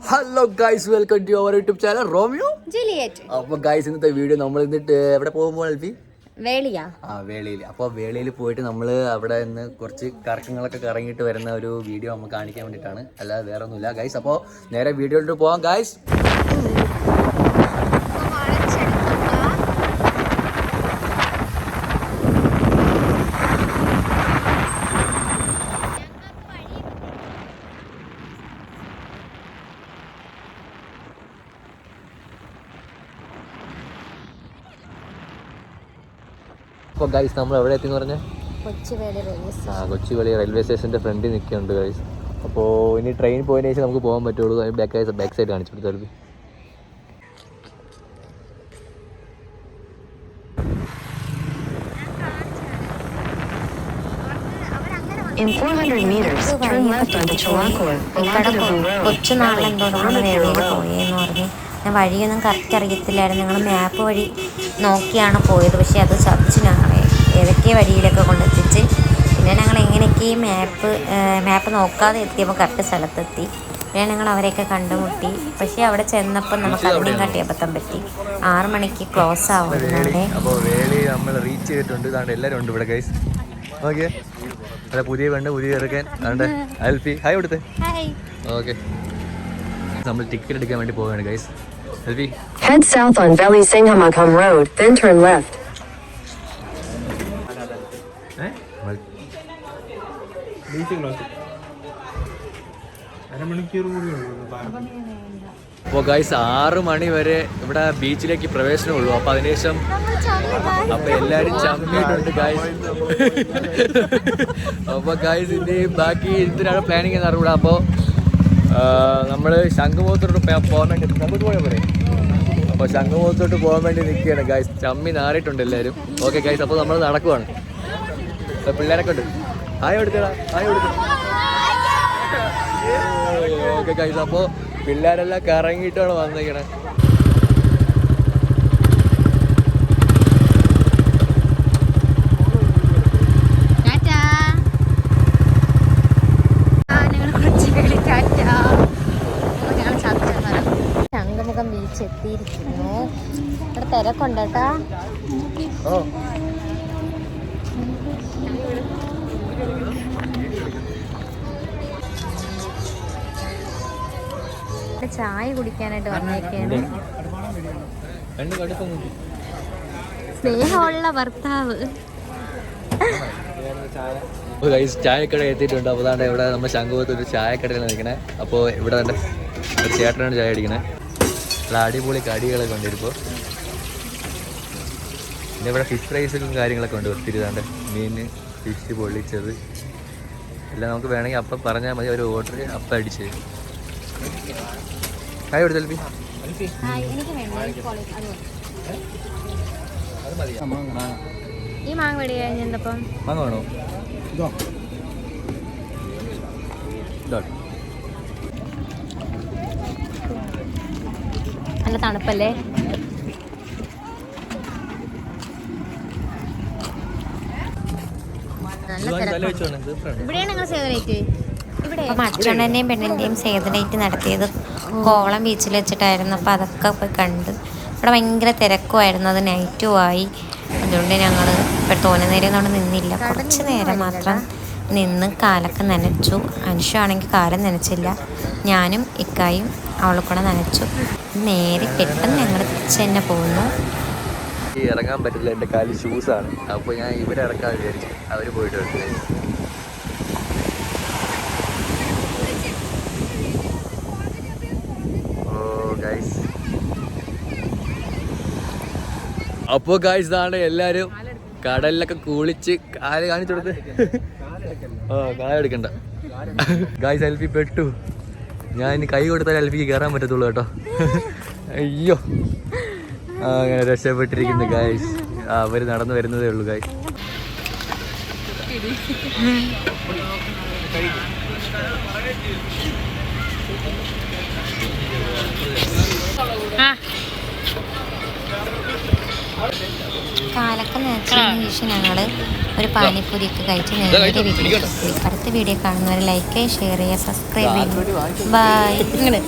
Hello guys welcome to our YouTube channel Romeo Juliet അപ്പൊ guys ഇന്നത്തെ video നമ്മൾ എന്നിട്ട് എവിടെ പോകുമ്പോൾ അൽഫി വേളിയാ. ആ വേളിയിൽ. അപ്പോൾ വേളിയിൽ പോയിട്ട് നമ്മൾ അവിടെ നിന്ന് കുറച്ച് കറക്കങ്ങളൊക്കെ കറങ്ങിയിട്ട് വരുന്ന ഒരു വീഡിയോ നമുക്ക് കാണിക്കാൻ വേണ്ടിയിട്ടാണ്. അല്ലാതെ വേറെ ഒന്നുമില്ല ഗൈസ് അപ്പോൾ നേരെ വീഡിയോയിലോട്ട് പോവാം ഗൈസ് അപ്പോൾ ഗൈസ് നമ്മൾ എവിടെ എത്തിയെന്ന് പറഞ്ഞാൽ കൊച്ചുവേളി റെയിൽവേ ആ കൊച്ചുവേളി റെയിൽവേ സ്റ്റേഷന്റെ ഫ്രണ്ടിൽ നിൽക്കുന്നുണ്ട് ഗൈസ് അപ്പോ ഇനി ട്രെയിൻ പോയതിനു ശേഷം നമുക്ക് പോകാൻ പറ്റുള്ളൂ. ബാക്ക് ബാക്ക് സൈഡ് കാണിച്ചു കൊടുത്താൽ In 400 meters, turn left onto Chalacor, Balagadu Road. കൊച്ചു നാളെന്തോ നമ്മൾ വേളിയിൽ പോയെന്ന് പറഞ്ഞു ഞാൻ വഴിയൊന്നും കറക്റ്റ് അറിയത്തില്ലായിരുന്നു. നിങ്ങൾ മാപ്പ് വഴി നോക്കിയാണ് പോയത്. പക്ഷേ അത് ചതിച്ച് ഞങ്ങളെ ഏതൊക്കെ വഴിയിലൊക്കെ കൊണ്ടെത്തിച്ച്. പിന്നെ ഞങ്ങൾ എങ്ങനെയൊക്കെ ഈ മാപ്പ് മാപ്പ് നോക്കാതെ എത്തിയപ്പോൾ കറക്റ്റ് സ്ഥലത്തെത്തി. പിന്നെ ഞങ്ങൾ അവരെയൊക്കെ കണ്ടുമുട്ടി. പക്ഷേ അവിടെ ചെന്നപ്പോൾ നമുക്ക് അതിനെയും കാട്ടി അബദ്ധം പറ്റി. ആറ് മണിക്ക് ക്ലോസ് ആവുന്നുണ്ട്. അപ്പോൾ വേളി നമ്മൾ റീച്ച് ചെയ്തിട്ടുണ്ട്. ഇതാണ്ട് എല്ലാവരും ഉണ്ട് ഇവിടെ ഗൈസ് ഓക്കെ അല്ല പുതിയ വേണ്ട പുതിയ ചെറുക്കൻ. അതുകൊണ്ട് അൽഫി. ഹായ് കൊടുത്തേ ഓക്കെ നമ്മൾ ടിക്കറ്റ് എടുക്കാൻ വേണ്ടി പോവുകയാണ് guys Alfie. Head south on Valley Sanghamakam Road, then turn left. അപ്പോൾ ഗൈസ് ആറ് മണി വരെ ഇവിടെ ബീച്ചിലേക്ക് പ്രവേശനമുള്ളൂ അപ്പോൾ അതിനുശേഷം അപ്പൊ എല്ലാരും ചമ്മിയിട്ടുണ്ട് ഗൈസ് അപ്പോൾ ഗൈസ് ഇനി ബാക്കി ഇതിനാണ് പ്ലാനിങ് എന്ന് അറിയൂടാ അപ്പോ നമ്മൾ ശംഖുമുഖത്തോട്ട് പോകാൻ വേണ്ടി നമുക്ക് പോയാൽ പോരെ? അപ്പൊ ശംഖുമുഖത്തോട്ട് പോകാൻ വേണ്ടി നിൽക്കുകയാണ്. ഗൈസ് ചമ്മി നാറിയിട്ടുണ്ട് എല്ലാവരും. ഓക്കെ ഗൈസ് അപ്പോൾ നമ്മൾ നടക്കുവാണ്. പിള്ളേരൊക്കെ ഉണ്ട്. ആയി കൊടുത്തടാ ആയ ഓക്കെ ഗൈസ് അപ്പോൾ പിള്ളേരെല്ലാം കറങ്ങിയിട്ടാണ് വന്നേക്കണേ ശംഖുമുഖം ബീച്ച് എത്തിയിരിക്കുന്നു. ഇവിടെ തിരക്കുണ്ട് കേട്ടാ ചായ കുടിക്കാനായിട്ട് വന്നേക്കാണ് സ്നേഹമുള്ള ഭർത്താവ്. ചായക്കട എത്തിയിട്ടുണ്ട്. അപ്പോൾ ഇവിടെ നമ്മൾ ശംഖുപത്ത് ഒരു ചായക്കടയിൽ നിൽക്കണേ. അപ്പോൾ ഇവിടെ തന്നെ ചേട്ടനാണ് ചായ അടിക്കണേ നല്ല അടിപൊളി കടികളൊക്കെ ഉണ്ട് ഇപ്പോൾ പിന്നെ ഇവിടെ ഫിഷ് ഫ്രൈസും കാര്യങ്ങളൊക്കെ ഉണ്ട് ഒത്തിരി ഇതാണ്ട്. മീൻ ഫിഷ് പൊള്ളിച്ചത് എല്ലാം നമുക്ക് വേണമെങ്കിൽ അപ്പം പറഞ്ഞാൽ മതി. ഒരു ഓർഡർ അപ്പം അടിച്ച് തരും. ഹായ് കൊടുത്തു എൽപി ഈ മാങ്ങ. വെടി കഴിഞ്ഞപ്പം മാങ്ങ വേണോ? ഇതാണ് നല്ല തണുപ്പല്ലേ? പെണ്ണിന്റെയും ഇവിടെയാണ് നിങ്ങൾ സേവ് ഡേറ്റ് ഇവിടെ? അച്ഛന്റെയും പെണ്ണിന്റെയും സേവ് നടത്തിയത് കോവളം ബീച്ചിൽ വെച്ചിട്ടായിരുന്നു. അപ്പോൾ അതൊക്കെ പോയി കണ്ട്. ഇവിടെ ഭയങ്കര തിരക്കുമായിരുന്നു. അത് നൈറ്റും ആയി. അതുകൊണ്ട് ഞങ്ങൾ ഇപ്പോൾ തോന്നെ നേരം അവിടെ നിന്നില്ല. കുറച്ച് നേരം മാത്രം നിന്ന് കാലൊക്കെ നനച്ചു. അനുഷു ആണെങ്കിൽ കാലം നനച്ചില്ല. ഞാനും ഇക്കായും അവളെ കൂടെ നനച്ചു. നേരെ പെട്ടെന്ന് ഞങ്ങൾ തിരിച്ച് തന്നെ പോകുന്നു. ഇറങ്ങാൻ പറ്റില്ല എന്റെ കാലിൽ ആണ്. അപ്പോൾ ഞാൻ ഇവിടെ ഇറക്കാൻ വിചാരിച്ചു. അവർ പോയിട്ട് അപ്പോ ഓ ഗൈസ് അപ്പോൾ ഗൈസ് ഇതാണ് എല്ലാവരും കടലിലൊക്കെ കുളിച്ച് കാൽ കാണിച്ചു കൊടുത്ത്. ആ കാലെടുക്കണ്ട ഗായ്സ് സെൽഫി പെട്ടു ഞാൻ ഇനി കൈ കൊടുത്താൽ അൽഫിക്ക് കയറാൻ പറ്റത്തുള്ളൂ കേട്ടോ. അയ്യോ. അങ്ങനെ രക്ഷപ്പെട്ടിരിക്കുന്നു ഗായ്സ് അവർ നടന്നു വരുന്നതേ ഉള്ളൂ ഗായ്സ് കാലൊക്കെ നനച്ചതിന് ശേഷം ഞങ്ങൾ ഒരു പാനിപ്പൂരിയൊക്കെ കഴിച്ച് ഇതാ നേരെ വീട്ടിലേക്ക് അടുത്ത വീഡിയോ കാണുന്നവരെ ലൈക്ക് ചെയ്യുക ഷെയർ ചെയ്യുക. സബ്സ്ക്രൈബ് ചെയ്യുക? ബൈ വേണം.